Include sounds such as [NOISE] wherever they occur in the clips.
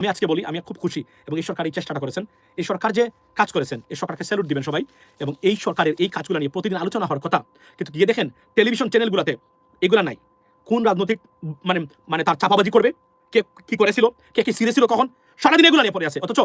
আমি আজকে বলি, আমি খুব খুশি এবং এই সরকার এই চেষ্টাটা করেছেন। এই সরকার যে কাজ করেছেন, এই সরকারকে স্যালুট দিবেন সবাই এবং এই সরকারের এই কাজগুলো নিয়ে প্রতিদিন আলোচনা হওয়ার কথা। কিন্তু গিয়ে দেখেন টেলিভিশন চ্যানেলগুলোতে এগুলো নাই। কোন রাজনৈতিক মানে মানে তার চাপাবাজি করবে? কে কি করেছিল? কে কি সিরে ছিল কখন? সারাদিন এগুলো নিয়ে পড়ে আছে। অথচ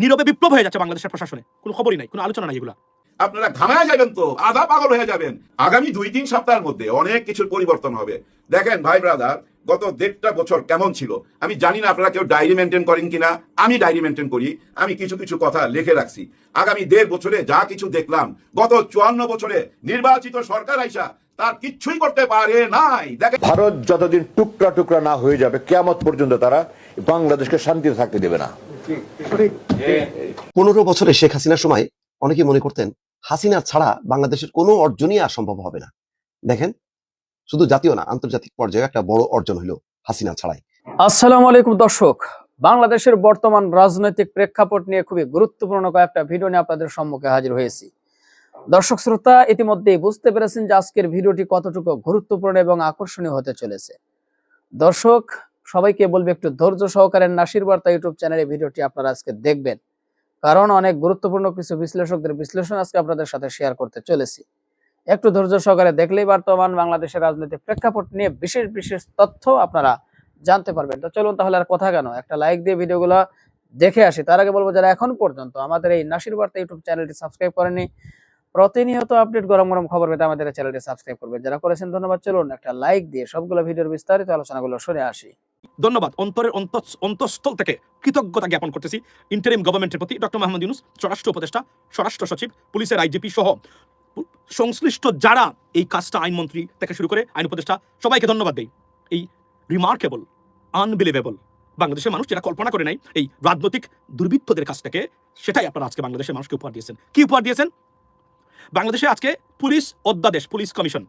নীরবে বিপ্লব হয়ে যাচ্ছে বাংলাদেশের প্রশাসনে। কোনো খবরই নাই, কোনো আলোচনা নাই এগুলা। আপনারা ঘামায় যাবেন তো, আধা পাগল হয়ে যাবেন। আগামী দুই তিন সপ্তাহের মধ্যে অনেক কিছুর পরিবর্তন হবে। দেখেন, ভাই ব্রাদার গত দেড়টা বছর কেমন ছিল? আমি জানি না আপনারা কেউ ডায়েরি মেনটেন করেন কিনা। আমি ডায়েরি মেনটেন করি। আমি কিছু কিছু কথা লিখে রাখছি। আগামী দেড় বছরে যা কিছু দেখলাম গত চুয়ান্ন বছরে নির্বাচিত সরকার আইসা তার কিচ্ছুই করতে পারে নাই। দেখেন ভারত যতদিন টুকরা টুকরা না হয়ে যাবে কেয়ামত পর্যন্ত তারা বাংলাদেশকে শান্তিতে থাকতে দেবে না। পনেরো বছরে শেখ হাসিনার সময় অনেকে মনে করতেন হাসিনা ছাড়া বাংলাদেশের কোনো অর্জনই আর সম্ভব হবে না। দেখেন শুধু জাতীয় না, আন্তর্জাতিক পর্যায়ে একটা বড় অর্জন হলো হাসিনা ছাড়াই। আসসালামু আলাইকুম দর্শক, বাংলাদেশের বর্তমান রাজনৈতিক প্রেক্ষাপট নিয়ে খুবই গুরুত্বপূর্ণ কয়েকটা ভিডিও নিয়ে আপনাদের সম্মুখে হাজির হয়েছি। দর্শক শ্রোতা, ইতিমধ্যেই বুঝতে পেরেছেন যে আজকের ভিডিওটি কতটুকু গুরুত্বপূর্ণ এবং আকর্ষণীয় হতে চলেছে। দর্শক, সবাইকে বলবে একটু ধৈর্য সহকারে নাসির বার্তা ইউটিউব চ্যানেলে ভিডিওটি আপনারা আজকে দেখবেন। কারণ অনেক গুরুত্বপূর্ণ কিছু বিশ্লেষকদের বিশ্লেষণ আজকে আপনাদের সাথে শেয়ার করতে চলেছি। একটু ধৈর্য সহকারে দেখলেই বর্তমান বাংলাদেশের রাজনৈতিক প্রেক্ষাপট নিয়ে বিশেষ বিশেষ তথ্য আপনারা জানতে পারবেন। তো চলুন তাহলে আর কথা কেন? একটা লাইক দিয়ে ভিডিওগুলো দেখে আসি। তার আগে বলব, যারা এখন পর্যন্ত আমাদের এই নাসির বার্তা ইউটিউব চ্যানেলটি সাবস্ক্রাইব করেনি প্রতিনিয়ত আপডেট গরম গরম খবর পেতে আমাদের চ্যানেলটি সাবস্ক্রাইব করবেন। যারা করেছেন, ধন্যবাদ। চলুন একটা লাইক দিয়ে সবগুলো ভিডিওর বিস্তারিত আলোচনাগুলো শুনে আসি। ধন্যবাদ। অন্তরের অন্ত- অন্তঃস্থল থেকে কৃতজ্ঞতা জ্ঞাপন করতেছি। ইন্টারিম গভর্নমেন্টের প্রতি ডক্টর মোহাম্মদ ইউনুস, স্বরাষ্ট্র উপদেষ্টা, স্বরাষ্ট্র সচিব, পুলিশের আইজিপি সহ সংশ্লিষ্ট যারা এই কাজটা আইনমন্ত্রী থেকে শুরু করে আইন উপদেষ্টা, সবাইকে ধন্যবাদ দেই। এই রিমার্কেবল আনবিলিভেবল বাংলাদেশের মানুষ যেটা কল্পনা করে নাই এই রাজনৈতিক দুর্বৃত্তদের কাছ থেকে, সেটাই আপনারা আজকে বাংলাদেশের মানুষকে উপহার দিয়েছেন। কি উপহার দিয়েছেন? বাংলাদেশে আজকে পুলিশ অধ্যাদেশ, পুলিশ কমিশন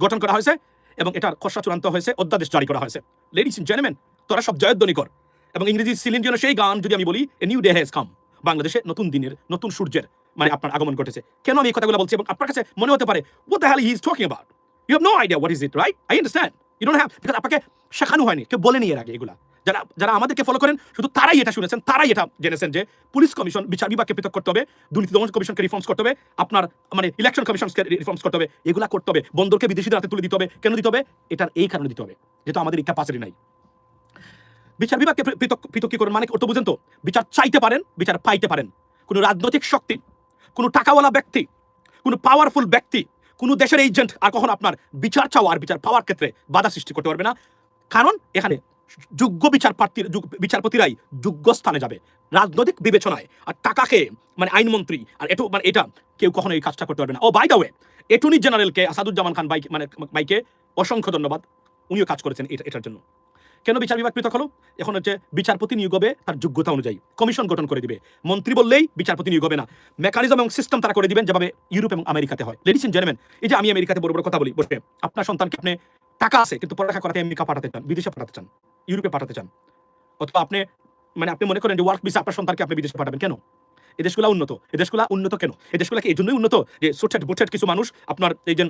গঠন করা হয়েছে এবং এটার খসড়া চূড়ান্ত হয়েছে, অধ্যাদেশ জারি করা হয়েছে। লেডিস ইন জেনেমেন তোরা সব জয়ধ্বনি কর এবং ইংরেজি সিলিন যেন সেই গান যদি আমি বলি a new day has come বাংলাদেশে নতুন দিনের, নতুন সূর্যের মানে আপনার আগমন ঘটেছে। কেন আমি এই কথাগুলো বলছি? এবং আপনার কাছে মনে হতে পারে, what the hell he is talking about? You have no idea what is it, right? I understand. You don't have আপনাকে শেখানো হয়নি, কেউ বলেনি এর আগে এগুলা। যারা যারা আমাদেরকে ফলো করেন, শুধু তারাই এটা শুনেছেন, তারাই এটা জেনেছেন যে পুলিশ কমিশন বিচার বিভাগকে পৃথক করতে হবে, দুর্নীতি দমন কমিশনকে রিফর্মস করতে হবে, আপনার মানে ইলেকশন কমিশনকে রিফর্মস করতে হবে, এগুলা করতে হবে, বন্দরকে বিদেশিদের হাতে তুলে দিতে হবে, কেন দিতে হবে? এটার এই কারণে দিতে হবে, যেহেতু আমাদের এই ক্যাপাসিটি নাই। বিচার বিভাগকে পৃথক, পৃথকীকরণ মানে অর্থ বুঝেন তো, বিচার চাইতে পারেন, বিচার পাইতে পারেন। কোনো রাজনৈতিক শক্তি কোনো টাকাওয়ালা ব্যক্তি, কোনো পাওয়ারফুল ব্যক্তি, কোনো দেশের এজেন্ট আর কখন আপনার বিচার চাওয়া আর বিচার পাওয়ার ক্ষেত্রে বাধা সৃষ্টি করতে পারবে না। কারণ এখানে যোগ্য বিচার প্রার্থীর বিচারপতিরাই যোগ্য স্থানে যাবে। রাজনৈতিক বিবেচনায় আর টাকাকে মানে আইনমন্ত্রী আর এটু মানে এটা কেউ কখনো এই কাজটা করতে পারবে না। ও বাই দা ওয়ে এটর্নি জেনারেলকে আসাদুজ্জামান খান বাইক মানে বাইকে অসংখ্য ধন্যবাদ। উনিও কাজ করেছেন এটা, এটার জন্য। কেন বিচার বিভাগ পৃথক হলো? এখন হচ্ছে বিচারপতি নিয়োগ হবে তার যোগ্যতা অনুযায়ী। কমিশন গঠন করে দিবে। মন্ত্রী বললেই বিচারপতি নিয়োগ হবে না। মেকানিজম এবং সিস্টেম তারা করে দিবেন যেভাবে ইউরোপ এবং আমেরিকাতে হয়। লেডিস ইন জেনেমেন এই যে আমি আমেরিকাতে বড় বড় কথা বলি, বসে। আপনার সন্তানকে আপনি টাকা আছে, কিন্তু পড়ালেখা করাতে আমেরিকা পাঠাতে চান, বিদেশে পাঠাতে চান, ইউরোপে পাঠাতে চান। অথবা আপনি মানে আপনি মনে করেন যে ওয়ার্ক ভিসা আপনার সন্তানকে আপনি বিদেশে পাঠাবেন, কেন? এই দেশগুলো উন্নত। এই দেশগুলো উন্নত কেন? এই দেশগুলো কি এই জন্যই উন্নত? যে সুটেড বুটেড কিছু মানুষ আপনার এই যে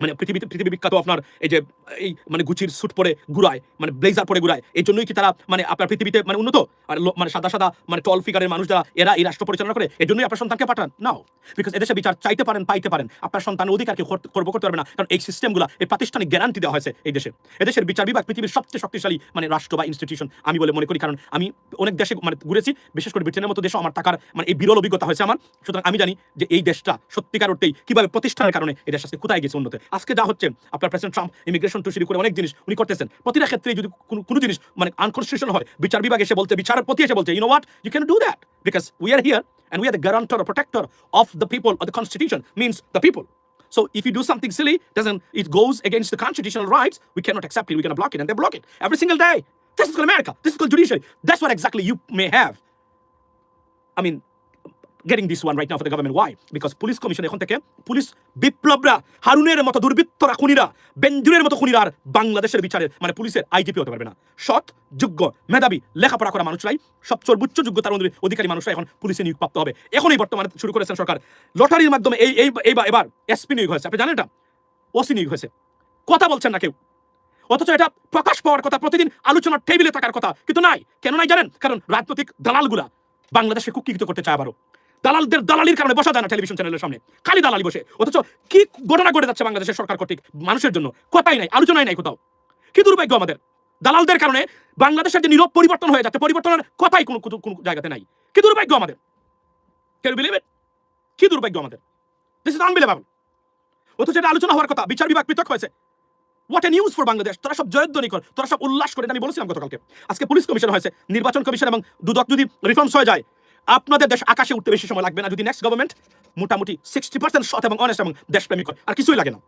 মানে পৃথিবীতে পৃথিবী বিখ্যাত আপনার এই যে, এই মানে গুচির স্যুট পরে ঘুরায় মানে ব্লেজার পরে ঘুরায়, এই জন্যই কি তারা মানে আপনার পৃথিবীতে মানে উন্নত? আর মানে সাদা সাদা মানে টল ফিগারের মানুষ যারা, এরা এই রাষ্ট্র পরিচালনা করে, এই জন্যই আপনার সন্তানকে পাঠান, নাও। বিকজ এদেশে বিচার চাইতে পারেন, পাইতে পারেন। আপনার সন্তানের অধিকারকে কর- করব করতে পারবে না। কারণ এই সিস্টেমগুলো এই প্রাতিষ্ঠানিক গ্যারান্টি দেওয়া হয়েছে এই দেশে। এদেশের বিচার বিভাগ পৃথিবীর সবচেয়ে শক্তিশালী মানে রাষ্ট্র বা ইনস্টিটিউশন আমি বলে মনে করি। কারণ আমি অনেক দেশে মানে ঘুরেছি, বিশেষ করে ব্রিটেনের মতো দেশে আমার টাকার মানে এই বিরল অভিজ্ঞতা হয়েছে আমার। সুতরাং আমি জানি যে এই দেশটা সত্যিকার অর্থেই কীভাবে প্রতিষ্ঠানের কারণে এই দেশ কোথায় গেছে উন্নতে। আজকে যা হচ্ছে আপনার প্রেসিডেন্ট ট্রাম্প ইমিগ্রেশন টু শুরু করে অনেক জিনিস উনি করতেছেন প্রতিটা ক্ষেত্রে যদি কোনো কোনো জিনিস মানে আনকনস্টিটিউশন হয় বিচার বিভাগ এসে বলতে বিচারের প্রতি এসে বলছে you know what you can do that because we are here and we are the guarantor or protector of the people or the constitution means the people so if you do something silly doesn't it goes against the constitutional rights we cannot accept it we're going to block it and they block it every single day this is called america this is called judiciary that's what exactly you may have i mean getting this one right now for the government. Why? Because police commission এখন থেকে police বিপ্লবরা, হারুনের মতো দুর্বৃত্তরা, খুনিরা বেঞ্জুরের মতো খুনিরা আর বাংলাদেশের বিচারের মানে পুলিশের আইজিপি হতে পারবে না। সৎ, যোগ্য, মেধাবী, লেখাপড়া করা মানুষরাই সব সর্বোচ্চ যোগ্যতার অধিকারী মানুষরা এখন পুলিশে নিয়োগ হবে। এখনই বর্তমানে শুরু করেছেন সরকার। লটারির মাধ্যমে এই এই এবার এসপি নিয়োগ হয়েছে। আপনি জানেন এটা? ওসি নিয়োগ হয়েছে। কথা বলছেন না কেউ। অথচ এটা প্রকাশ পাওয়ার কথা, প্রতিদিন আলোচনার টেবিলে থাকার কথা, কিন্তু নাই। কেন নাই জানেন? কারণ রাজনৈতিক দালালগুলা বাংলাদেশে কুক্ষিগত করতে চায় আবারও। দালালদের দালালির কারণে বসা যায় না টেলিভিশন চ্যানেলের সামনে। খালি দালালি বসে। অথচ কি ঘটনা ঘটে যাচ্ছে বাংলাদেশের সরকার কর্তৃক মানুষের জন্য? কথাই নাই, আলোচনাই নাই কোথাও। কি দুর্ভাগ্য আমাদের? দালালদের কারণে বাংলাদেশের যে নীরব পরিবর্তন হয়ে যাচ্ছে, পরিবর্তনের কথাই কোনো কোনো- জায়গাতে নাই। কি দুর্ভাগ্য আমাদের? কেউ বিলিভ কি দুর্ভাগ্য আমাদের? দিস ইজ আনবিলিভেবল অথচ এটা আলোচনা হওয়ার কথা, বিচার বিভাগ পৃথক হয়েছে। What a news for Bangladesh তোরা সব জয়ধ্বনি কর তোরা সব উল্লাস করে। আমি বলেছিলাম গতকালকে। আজকে পুলিশ কমিশন হয়েছে, নির্বাচন কমিশন এবং দুদক যদি রিফর্মস হয়ে যায় আপনাদের দেশ আকাশে উঠতে বেশি সময় লাগবে না। যদি নেক্সট গভর্নমেন্ট মোটামুটি সিক্সটি পার্সেন্ট সৎ এবং অনেস্ট এবং দেশপ্রেমিক হয়, আর কিছুই লাগে না।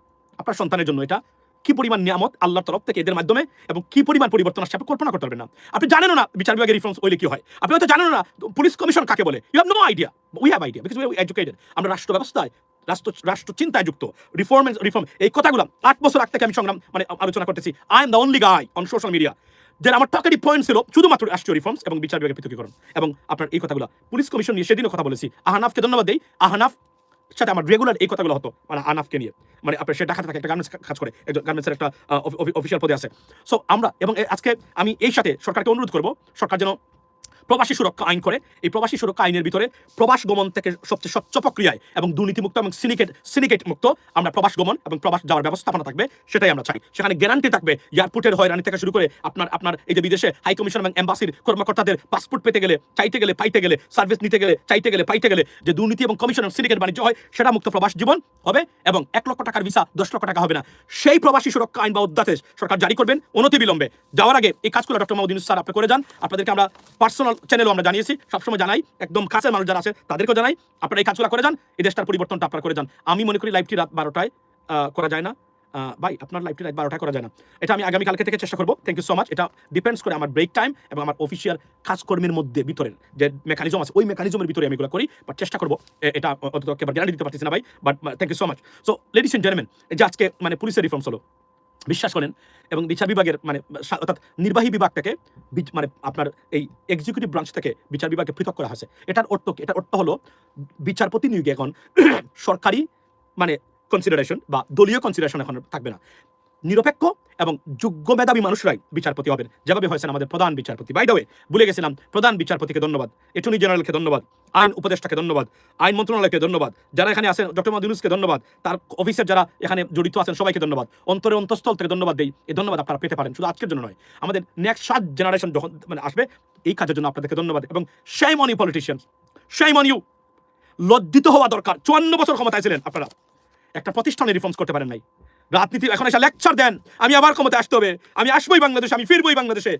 আপনার সন্তানের জন্য এটা কি পরিমাণ নিয়ামত আল্লাহর তরফ থেকে এদের মাধ্যমে এবং কি পরিমাণ পরিবর্তন আসছে আপনি কল্পনা করতে পারবেন না। আপনি জানেন না বিচার বিভাগের রিফর্মস হইলে কি হয়। আপনি হয়তো জানেন না পুলিশ কমিশন কাকে বলে। You have no idea we have idea because we educated আমরা রাষ্ট্র ব্যবস্থায়, রাষ্ট্র রাষ্ট্র চিন্তায় যুক্ত। রিফর্ম রিফর্ম এই কথাগুলো আট বছর আগ থেকে আমি সংগ্রাম মানে আলোচনা করতেছি। I am the only guy on social media যে আমার টকেরই পয়েন্ট ছিল শুধুমাত্র রাষ্ট্রীয় রিফর্মস এবং বিচার বিভাগের পৃথকীকরণ। এবং আপনার এই কথাগুলো পুলিশ কমিশন নিয়ে সেদিনও কথা বলেছি। আহনাফকে ধন্যবাদ দেই। আহনাফ সাথে আমার রেগুলার এই কথাগুলো হতো মানে আনাফকে নিয়ে। মানে আপনার সে ঢাকাতে থাকে, একটা গার্মেন্টস কাজ করে, একজন গার্মেন্টসের একটা অফিসিয়াল পদে আছে। সো আমরা এবং আজকে আমি এই সাথে সরকারকে অনুরোধ করব, সরকার যেন প্রবাসী সুরক্ষা আইন করে। এই প্রবাসী সুরক্ষা আইনের ভিতরে প্রবাস গমন থেকে সবচেয়ে স্বচ্ছ প্রক্রিয়ায় এবং দুর্নীতিমুক্ত এবং সিনিকেট সিনিকেট মুক্ত আমরা প্রবাস গমন এবং প্রবাস যাওয়ার ব্যবস্থাপনা থাকবে, সেটাই আমরা চাই। সেখানে গ্যারান্টি থাকবে, এয়ারপোর্টের হয়রানি থেকে শুরু করে আপনার আপনার এই যে বিদেশে হাই কমিশন এবং এম্বাসির কর্মকর্তাদের পাসপোর্ট পেতে গেলে, চাইতে গেলে, পাইতে গেলে সার্ভিস নিতে গেলে, চাইতে গেলে, পাইতে গেলে যে দুর্নীতি এবং কমিশন সিনিকেট বাণিজ্য হয়, সেটা মুক্ত প্রবাস জীবন হবে এবং এক লক্ষ টাকার ভিসা দশ লক্ষ টাকা হবে না। সেই প্রবাসী সুরক্ষা আইন বা অধ্যাদেশ সরকার জারি করবেন অনতি বিলম্বে যাওয়ার আগে এই কাজগুলো ডক্টর মাহমুদিন স্যার আপনি করে যান। আপনাদেরকে আমরা পার্সোনাল চ্যানেলও আমরা জানিয়েছি, সবসময় জানাই, একদম কাছের মানুষ যারা আছে, তাদেরকেও জানাই, আপনারা এই কাজগুলো করে যান, এই দেশটার পরিবর্তনটা আপনারা করে যান। আমি মনে করি লাইভটি রাত বারোটায় করা যায় না। ভাই, আপনার লাইভটি রাত বারোটায় করা যায় না। এটা আমি আগামীকালকে থেকে চেষ্টা করব। থ্যাংক ইউ সো মাচ এটা ডিপেন্ডস করে আমার ব্রেক টাইম এবং আমার অফিসিয়াল কাজকর্মের মধ্যে, ভিতরের যে মেকানিজম আছে, ওই মেকানিজমের ভিতরে আমি এগুলো করি বাট চেষ্টা করব এটা অন্তত গ্যারান্টি দিতে পারতেছি না ভাই but thank you so much so ladies and gentleman যে আজকে মানে পুলিশের রিফর্মস হলো বিশ্বাস করেন এবং বিচার বিভাগের মানে অর্থাৎ নির্বাহী বিভাগটাকে মানে আপনার এই এক্সিকিউটিভ ব্রাঞ্চ থেকে বিচার বিভাগকে পৃথক করা হয়েছে এটার অর্থ? এটার অর্থ হলো বিচারপতি নিয়োগে এখন [CLEARS THROAT] সরকারি মানে কনসিডারেশন বা দলীয় কনসিডারেশন এখন থাকবে না নিরপেক্ষ এবং যোগ্য মেধাবী মানুষরাই বিচারপতি হবেন। যেভাবে হয়েছেন আমাদের প্রধান বিচারপতি। বাই দ্য ভুলে গেছিলাম, প্রধান বিচারপতিকে ধন্যবাদ অ্যাটর্নি জেনারেলকে ধন্যবাদ, আইন উপদেষ্টাকে ধন্যবাদ, আইন মন্ত্রণালয়কে ধন্যবাদ, যারা এখানে আছেন ডক্টর মাদিনুসকে ধন্যবাদ, তার অফিসের যারা এখানে জড়িত আছেন, সবাইকে ধন্যবাদ। অন্তরে অন্তঃস্থল থেকে ধন্যবাদ দেই। এই ধন্যবাদ আপনারা পেতে পারেন, শুধু আজকের জন্য নয়, আমাদের নেক্সট সাত জেনারেশন যখন মানে আসবে, এই কাজের জন্য আপনাদেরকে ধন্যবাদ। এবং সেই মনি পলিটিশিয়ান সেই মনি ইউ লজ্জিত হওয়া দরকার। চুয়ান্ন বছর ক্ষমতায় ছিলেন আপনারা। একটা প্রতিষ্ঠানে রিফর্মস করতে পারেন নাই। রাজনীতি এখন এসে লেকচার দেন। আমি আবার ক্ষমতায় আসতে হবে। আমি আসবোই বাংলাদেশে, আমি ফিরবই বাংলাদেশে।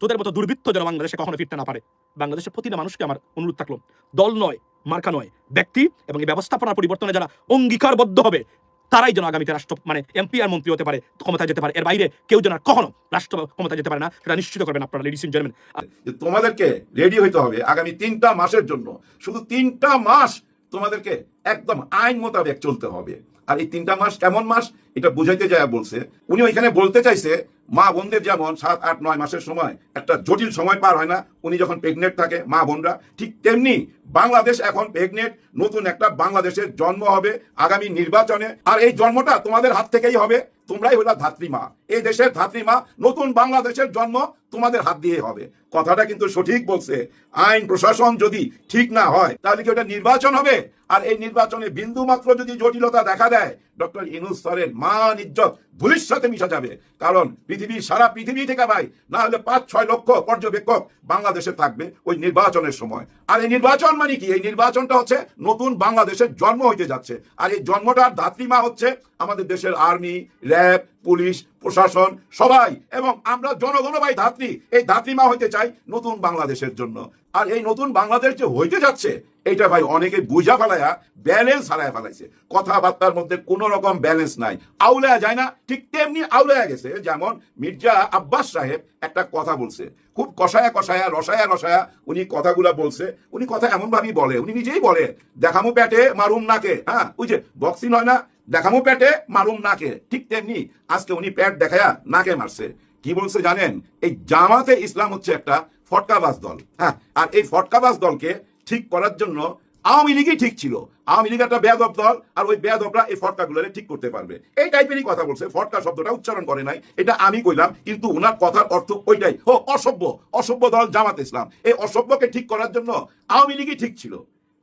তোদের মতো দুর্বৃত্ত যেন বাংলাদেশে কখনো ফিরতে না পারে। বাংলাদেশের প্রতিটা মানুষকে আমার অনুরোধ থাকল, দল নয়, মার্কা নয়, ব্যক্তি এবং এই ব্যবস্থাপনার পরিবর্তনে যারা অঙ্গীকারবদ্ধ হবে, তারাই যেন আগামীতে রাষ্ট্র মানে এমপি আর মন্ত্রী হতে পারে, ক্ষমতায় যেতে পারে। এর বাইরে কেউ যেন কখনো রাষ্ট্র ক্ষমতায় যেতে পারে না, সেটা নিশ্চিত করবেন আপনারা লেডিস জেন্টলম্যান তোমাদেরকে রেডি হইতে হবে আগামী তিনটা মাসের জন্য। শুধু তিনটা মাস তোমাদেরকে একদম আইন মোতাবেক চলতে হবে। আর এই তিনটা মাস কেমন মাস, এটা বুঝাইতে যায় বলছে, উনি ওইখানে বলতে চাইছে, মা বোনদের যেমন সাত, আট, নয় মাসের সময় একটা জটিল সময় পার হয় না, উনি যখন প্রেগনেন্ট থাকে, মা বোনরা, ঠিক তেমনি বাংলাদেশ এখন প্রেগনেন্ট নতুন একটা বাংলাদেশের জন্ম হবে আগামী নির্বাচনে, আর এই জন্মটা তোমাদের হাত থেকেই হবে। তোমরাই হলো ধাত্রীমা। এই দেশের ধাত্রীমা, নতুন বাংলাদেশের জন্ম তোমাদের হাত দিয়ে হবে। কথাটা কিন্তু সঠিক বলছে। আইন, প্রশাসন যদি ঠিক না হয়, তাহলে কি ওটা নির্বাচন হবে? আর এই নির্বাচনে বিন্দু মাত্র যদি জটিলতা দেখা দেয়, ডক্টর ইনুস স্যারের মান, ইজ্জত সাথে মিশা যাবে। কারণ পৃথিবী সারা পৃথিবী থেকে ভাই, না হলে পাঁচ, ছয় লক্ষ পর্যবেক্ষক বাংলাদেশে থাকবে ওই নির্বাচনের সময়। আর এই নির্বাচন মানে কি? এই নির্বাচনটা হচ্ছে নতুন বাংলাদেশের জন্ম হইতে যাচ্ছে। আর এই জন্মটার ধাত্রীমা হচ্ছে আমাদের দেশের আর্মি র্যাব, পুলিশ, প্রশাসন, সবাই এবং আমরা জনগণ ভাই ধাত্রী। এই ধাত্রীমা হইতে চাই নতুন বাংলাদেশের জন্য। আর এই নতুন বাংলাদেশ যে হইতে যাচ্ছে, এইটা ভাই অনেকে বুঝা ফেলায়া, ব্যালেন্স হারায় ফেলাইছে। কথাবার্তার মধ্যে কোন রকম ব্যালেন্স নাই। আউলায়া যায় না, ঠিক তেমনি আউলায়া গেছে। যেমন মির্জা আব্বাস সাহেব একটা কথা বলছে। খুব কষায়া কষায়া, রসায়া রসায়া উনি কথাগুলা বলছে। উনি কথা এমন ভাবেই বলে, উনি নিজেই বলে, দেখামো প্যাটে, মারুম নাকে। হ্যাঁ ওই যে বক্সিং হয় না দেখামো প্যাটে মারুম নাকে। ঠিক তেমনি আজকে উনি প্যাট দেখায়া নাকে মারছে। কি বলছে জানেন? এই জামাতে ইসলাম হচ্ছে একটা ফটকাবাজ দল। হ্যাঁ আর এই ফটকাবাজ দলকে ঠিক করার জন্য আওয়ামী লীগই ঠিক ছিল। আওয়ামী লীগ একটা বেয়াদব দল, আর ওই বেয়াদবরা এই ফটকাগুলোরে ঠিক করতে পারবে। এই টাইপেরই কথা বলছে। ফটকা শব্দটা উচ্চারণ করে নাই। এটা আমি কইলাম, কিন্তু ওনার কথার অর্থ ওইটাই। ও, অসভ্য অসভ্য দল জামাত ইসলাম। এই অসভ্যকে ঠিক করার জন্য আওয়ামী লীগই ঠিক ছিল।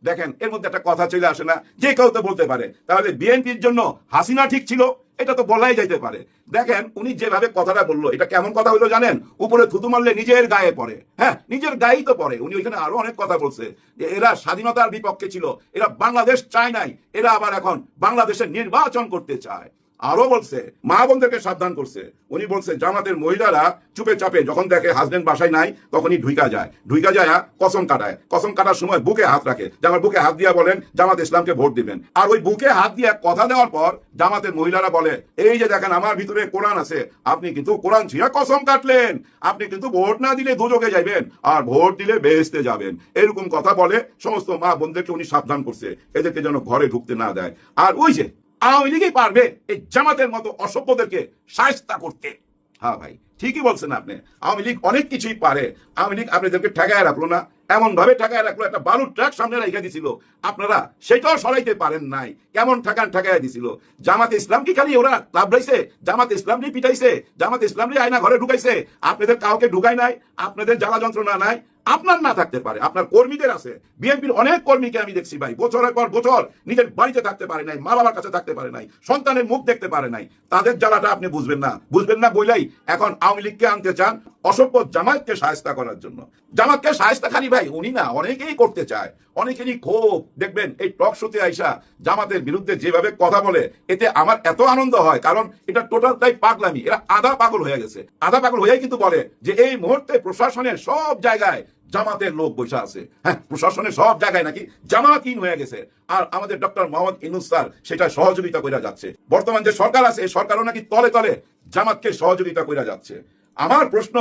দেখেন, এর মধ্যে একটা কথা চলে আসে না, যে কেউ তো বলতে পারে। তাহলে বিএনপির জন্য হাসিনা ঠিক ছিল, এটা তো বলাই যাইতে পারে। দেখেন, উনি যেভাবে কথাটা বলল, এটা কেমন কথা হলো জানেন? উপরে থুতু মারলে নিজের গায়ে পড়ে হ্যাঁ? নিজের গায়েই তো পড়ে। উনি ওইখানে আরও অনেক কথা বলছে, যে এরা স্বাধীনতার বিপক্ষে ছিল, এরা বাংলাদেশ চায় নাই, এরা আবার এখন বাংলাদেশের নির্বাচন করতে চায়। আরও বলছে, মা বোনদেরকে সাবধান করছে। উনি বলছে, জামাতের মহিলারা চুপে চাপে যখন দেখে হাজবেন্ড বাসায় নাই, তখনই ঢুইকা যায়। ঢুইকা যায় কসম কাটায়। কসম কাটার সময় বুকে হাত রাখে। যে আমার বুকে হাত দিয়া বলেন, জামাত ইসলামকে ভোট দিবেন। আর ওই বুকে হাত দিয়ে কথা দেওয়ার পর জামাতের মহিলারা বলে, এই যে দেখেন, আমার ভিতরে কোরআন আছে। আপনি কিন্তু কোরআন ছিঁড়ে কসম কাটলেন। আপনি কিন্তু ভোট না দিলে দুযোগে যাইবেন। আর ভোট দিলে বেহেস্তে যাবেন। এরকম কথা বলে সমস্ত মা বোনদেরকে উনি সাবধান করছে। এদেরকে যেন ঘরে ঢুকতে না দেয়। আর ওই যে আওয়ামী লীগই পারবে এই জামাতের মতো অসভ্যদেরকে সায়স্তা করতে। হ্যাঁ ভাই, ঠিকই বলছেন আপনি। আওয়ামী লীগ অনেক কিছুই পারে। আওয়ামী লীগ আপনাদেরকে ঠেকায় রাখল না। এমন ভাবে ঠেকায় রাখল, একটা বালুর ট্রাক সামনে রেখে দিছিল। আপনারা সেটাও সরাইতে পারেন নাই। কেমন ঠেকান ঠেকায় দিছিল। জামাত ইসলাম কি খালি ওরা লাভ রাইছে? জামাত ইসলাম নিয়ে পিটাইছে? জামাত ইসলাম নিয়ে আয়না ঘরে ঢুকাইছে? আপনাদের কাউকে ঢুকাই নাই? আপনাদের জ্বালা যন্ত্রণা নাই? আপনার না থাকতে পারে, আপনার কর্মীদের আছে। বিএনপির অনেক কর্মীকে আমি দেখছি ভাই, বছরের পর বছর নিজের বাড়িতে থাকতে পারে নাই মা বাবার কাছে থাকতে পারে নাই, সন্তানের মুখ দেখতে পারে নাই। তাদের জ্বালাটা আপনি বুঝবেন না বুঝবেন না বইলাই এখন আওয়ামী লীগকে আনতে চান অসভ্য জামাতকে সাহায্য করার জন্য। জামাতকে সাহায্য খালি ভাই, উনি না, অনেকেই করতে চায়। অনেকেরই ক্ষোভ। দেখবেন এই টক শোতে আইসা জামাতের বিরুদ্ধে যেভাবে কথা বলে, এতে আমার এত আনন্দ হয়, কারণ এটা টোটালটাই পাগলামি। এরা আধা পাগল হয়ে গেছে। আধা পাগল হয়ে কিন্তু বলে যে এই মুহূর্তে প্রশাসনের সব জায়গায় জামাতের লোক বসে আছে। হ্যাঁ প্রশাসনের সব জায়গায় নাকি জামাতিন হয়ে গেছে। আর আমাদের ডক্টর মোহাম্মদ ইনুস স্যার সেটা সহযোগিতা করে যাচ্ছে। বর্তমান যে সরকার আছে, এই সরকারও নাকি তলে তলে জামাতকে সহযোগিতা করে যাচ্ছে। আমার প্রশ্ন,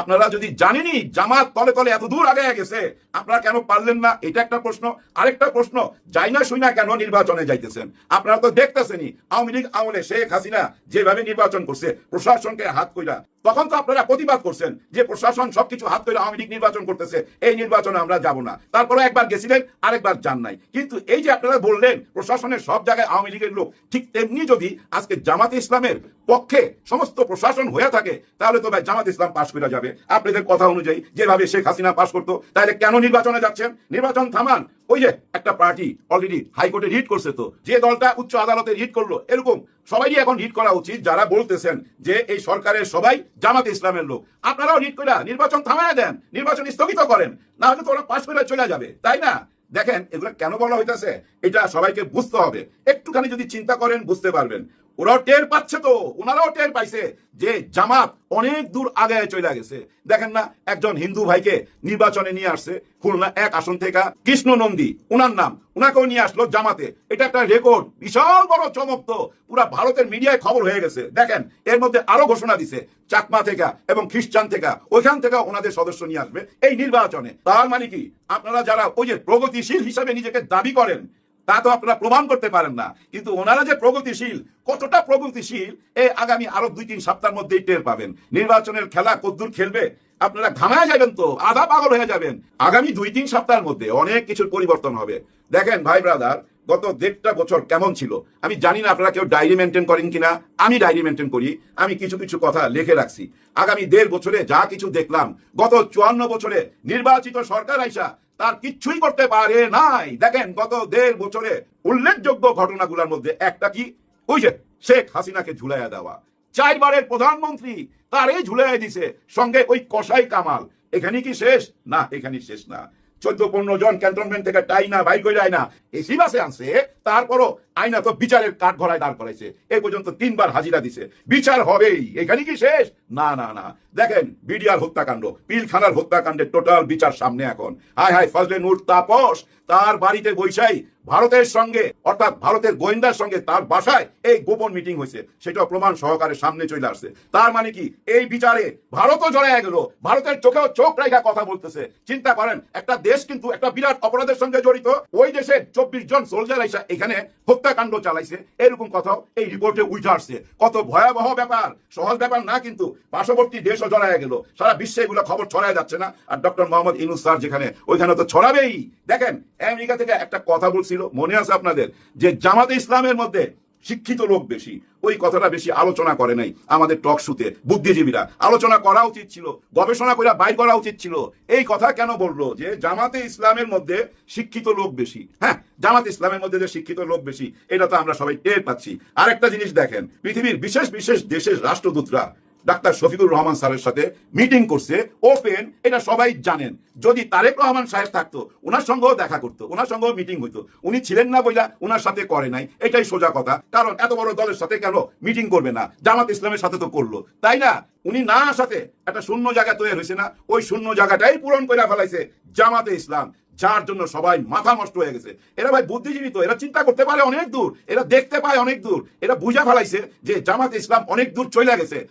আপনারা যদি জানেনি জামাত তলে তলে এত দূর আগে গেছে, আপনারা কেন পারলেন না? এটা একটা প্রশ্ন। আরেকটা প্রশ্ন, যাই না শুই না কেন নির্বাচনে যাইতেছেন? আপনারা তো দেখতেছেনই, আওয়ামী লীগ আমলে শেখ হাসিনা যেভাবে নির্বাচন করছে, প্রশাসনকে হাত কইরা তখন তো আপনারা প্রতিবাদ করছেন যে প্রশাসন সবকিছু হাত করে আওয়ামী লীগ নির্বাচন করতেছে, এই নির্বাচনে আমরা যাব না। তারপরে একবার গেছিলেন, আরেকবার যান নাই। কিন্তু এই যে আপনারা বললেন, প্রশাসনের সব জায়গায় আওয়ামী লীগের লোক, ঠিক তেমনি যদি আজকে জামাত ইসলামের পক্ষে সমস্ত প্রশাসন হয়ে থাকে, তাহলে তো ভাই জামাত ইসলাম পাশ করে যাবে। আপনাদের কথা অনুযায়ী যেভাবে শেখ হাসিনা পাশ করতো, তাহলে কেন নির্বাচনে যাচ্ছেন? নির্বাচন থামান ওই যে একটা পার্টি অলরেডি হাইকোর্টে রিট করছে তো, যে দলটা উচ্চ আদালতে রিট করল, এরকম সবাই এখন রিট করা উচিত যারা বলতেছেন যে এই সরকারের সবাই জামাত ইসলামের লোক। আপনারাও রিট করে নির্বাচন থামায় দেন, নির্বাচন স্থগিত করেন, না হলে তো ওরা পাশ করে চলে যাবে, তাই না? দেখেন, এগুলো কেন বলা হইতাছে? এটা সবাইকে বুঝতে হবে। একটুখানি যদি চিন্তা করেন, বুঝতে পারবেন। ওরাও টের পাচ্ছে তো, ওনারাও টের পাইছে যে জামাত অনেক দূর আগে চলে গেছে। দেখেন না, একজন হিন্দু ভাইকে নির্বাচনে নিয়ে আসছে, খুলনা এক আসন থেকে কৃষ্ণ নন্দী, উনার নাম, উনাকেও নিয়ে আসলো জামাতে। এটা একটা রেকর্ড বিশাল বড় চমক তো, পুরা ভারতের মিডিয়ায় খবর হয়ে গেছে। দেখেন, এর মধ্যে আরও ঘোষণা দিছে, চাকমা থেকে এবং খ্রিস্টান থেকে, ওইখান থেকে ওনাদের সদস্য নিয়ে আসবে এই নির্বাচনে। তার মানে কি, আপনারা যারা ওই যে প্রগতিশীল হিসাবে নিজেকে দাবি করেন তা তো আপনারা প্রমাণ করতে পারেন না। কিন্তু ওনারা যে প্রগতিশীল, কতটা প্রগতিশীল, এ আগামী আরও দুই তিন সপ্তাহের মধ্যেই টের পাবেন। নির্বাচনের খেলা কদ্দূর খেলবে, আপনারা ঘামায় যাবেন তো, আধা পাগল হয়ে যাবেন। আগামী দুই তিন সপ্তাহের মধ্যে অনেক কিছুর পরিবর্তন হবে। দেখেন ভাই ব্রাদার গত দেড়টা বছর কেমন ছিল? আমি জানি না আপনারা কেউ ডায়েরি মেনটেন করেন কিনা, আমি ডায়েরি মেনটেন করি, আমি কিছু কিছু কথা লিখে রাখছি। আগামী দেড় বছরে যা কিছু দেখলাম, গত চুয়ান্ন বছরে নির্বাচিত সরকার আইসা তার কিচ্ছুই করতে পারে নাই। দেখেন গত দেড় বছরে উল্লেখযোগ্য ঘটনাগুলোর মধ্যে একটা কি? ওই যে শেখ হাসিনাকে ঝুলাইয়া দেওয়া। চারবারের প্রধানমন্ত্রী তার এই ঝুলাইয়া দিছে, সঙ্গে ওই কষাই কামাল। এখানে কি শেষ? না এখানে শেষ না। চোদ্দ পনেরো জন ক্যান্টনমেন্ট থেকে টাই টাইনা, বাইর করে না। এসি বাসে আনছে, তারপরও আয়না তো বিচারের কাঠ ঘরায় দাঁড় করাইছে। এই পর্যন্ত তিনবার হাজিরা দিছে। বিচার হবেই। এখানে কি শেষ? না না না। দেখেন, বিডিআর হত্যাকাণ্ড, পিলখানার হত্যাকাণ্ডের টোটাল বিচার সামনে এখন। হায় হায়, ফজলে নূর তাপস, তার বাড়িতে বৈশাই, ভারতের সঙ্গে, অর্থাৎ ভারতের গোয়েন্দার সঙ্গে তার বাসায় এই গোপন মিটিং হয়েছে। সেটা প্রমাণ সহকারে সামনে চলে আসছে। তার মানে কি? এই বিচারে ভারতও জড়ায় গেল। ভারতের চোখেও চোখ রেখা কথা বলতেছে। চিন্তা করেন, একটা দেশ কিন্তু একটা বিরাট অপরাধের সঙ্গে জড়িত। ওই দেশের চব্বিশ জন সোলজার এখানে হত্যা হত্যাকাণ্ড চালাইছে, এরকম কথাও এই রিপোর্টে উঠে আসছে। কত ভয়াবহ ব্যাপার, সহজ ব্যাপার না কিন্তু পার্শ্ববর্তী দেশও জড়ায় গেল। সারা বিশ্বে এগুলো খবর ছড়ায় যাচ্ছে না। আর ডক্টর মোহাম্মদ ইনুস স্যার যেখানে, ওইখানে তো ছড়াবেই। দেখেন, আমেরিকা থেকে একটা কথা বলছিল, মনে আছে আপনাদের? যে জামাতে ইসলামের মধ্যে শিক্ষিত লোক বেশি। ওই কথাটা বেশি আলোচনা করে নাই আমাদের টক শুতে বুদ্ধিজীবীরা। আলোচনা করা উচিত ছিল, গবেষণা করে বাইর করা উচিত ছিল। এই কথা কেন বলল যে জামাতে ইসলামের মধ্যে শিক্ষিত লোক বেশি? হ্যাঁ জামাতে ইসলামের মধ্যে যে শিক্ষিত লোক বেশি, এটা তো আমরা সবাই টের পাচ্ছি। আরেকটা জিনিস দেখেন, পৃথিবীর বিশেষ বিশেষ দেশের রাষ্ট্রদূতরা ডাক্তার শফিকুর রহমান স্যারের সাথে মিটিং করছে। ওপেন এটা সবাই জানেন। যদি তারেক রহমান সাহেব থাকতো ওনার সঙ্গেও দেখা করতো ওনার সঙ্গেও মিটিং হইতো। উনি ছিলেন না বইলা ওনার সাথে করে নাই। এটাই সোজা কথা। কারণ এত বড় দলের সাথে কেন মিটিং করবে না? জামাত ইসলামের সাথে তো করল। তাই না? উনি না আসাতে একটা শূন্য জায়গা তৈরি হয়েছে না? ওই শূন্য জায়গাটাই পূরণ করে ফেলাইছে জামাতে ইসলাম। যার জন্য সবাই মাথা নষ্ট হয়ে গেছে। এরা ভাই বুদ্ধিজীবী তো, এরা চিন্তা করতে পারে অনেক দূর। এরা দেখতে পায় অনেক দূর। এরা বুঝা ফেলাইছে যে জামাত ইসলাম অনেক দূর চলে গেছে।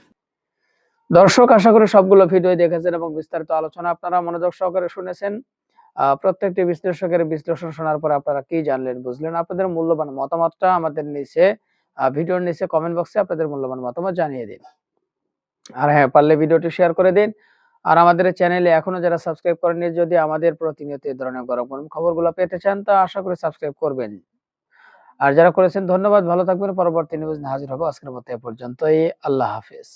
দর্শক, আশা করি সবগুলো ভিডিও দেখেছেন এবং বিস্তারিত আলোচনা আপনারা মনোযোগ সহকারে শুনেছেন। প্রত্যেকটি বিশ্লেষকের বিশ্লেষণ শোনার পর আপনারা কি জানলেন, বুঝলেন? আপনাদের মূল্যবান মতামতটা আমাদের নিচে ভিডিওর নিচে কমেন্ট বক্সে আপনাদের মূল্যবান মতামত জানিয়ে দিন। আর হ্যাঁ পারলে ভিডিওটি শেয়ার করে দিন। আর আমাদের চ্যানেলে এখনও যারা সাবস্ক্রাইব করেননি, যদি আমাদের প্রতিনিয়ত এই ধরনের গরম গরম খবরগুলো পেতে চান, তা আশা করি সাবস্ক্রাইব করবেন। আর যারা করেছেন, ধন্যবাদ। ভালো থাকবেন। পরবর্তী নিউজ হাজির হব আজকের মতো এ পর্যন্তই। আল্লাহ হাফিজ।